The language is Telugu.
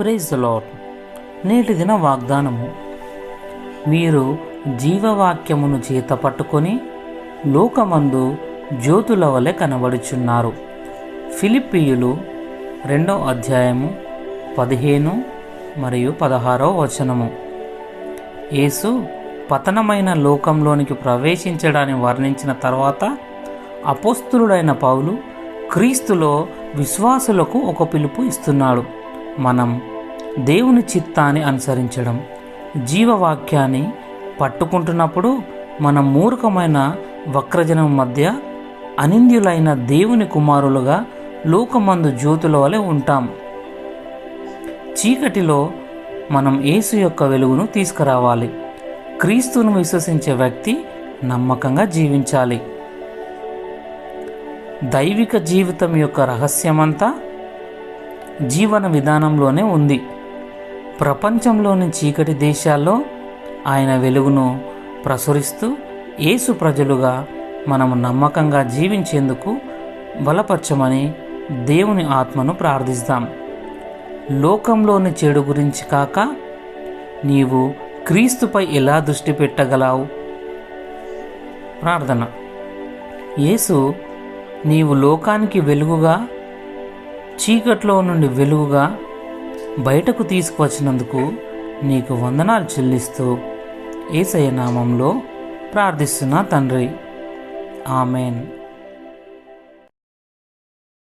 ప్రైజ్ లాడ్ నేటి దిన వాగ్దానము. మీరు జీవవాక్యమును చేత పట్టుకొని లోకమందు జ్యోతుల వలె కనబడుచున్నారు. ఫిలిప్పీయులు రెండో అధ్యాయము పదిహేను మరియు పదహారో వచనము. యేసు పతనమైన లోకంలోనికి ప్రవేశించడాన్ని వర్ణించిన తర్వాత అపోస్తులుడైన పౌలు క్రీస్తులో విశ్వాసులకు ఒక పిలుపు ఇస్తున్నాడు. మనం దేవుని చిత్తాన్ని అనుసరించడం. జీవవాక్యాన్ని పట్టుకుంటున్నప్పుడు మన మూర్ఖమైన వక్రజనం మధ్య అనింద్యులైన దేవుని కుమారులుగా లోకమందు జ్యోతుల వలె ఉంటాం. చీకటిలో మనం యేసు యొక్క వెలుగును తీసుకురావాలి. క్రీస్తును విశ్వసించే వ్యక్తి నమ్మకంగా జీవించాలి. దైవిక జీవితం యొక్క రహస్యమంతా జీవన విధానంలోనే ఉంది. ప్రపంచంలోని చీకటి దేశాల్లో ఆయన వెలుగును ప్రసరిస్తూ యేసు ప్రజలుగా మనము నమ్మకంగా జీవించేందుకు బలపరచమని దేవుని ఆత్మను ప్రార్థిస్తాం. లోకంలోని చెడు గురించి కాక నీవు క్రీస్తుపై ఎలా దృష్టి పెట్టగలవు? ప్రార్థన. యేసు నీవు లోకానికి వెలుగుగా చీకట్లో నుండి వెలుగుగా బయటకు తీసుకువచ్చినందుకు నీకు వందనాలు చెల్లిస్తూ ఏసయ నామంలో ప్రార్థిస్తున్నా తండ్రి. ఆమెన్.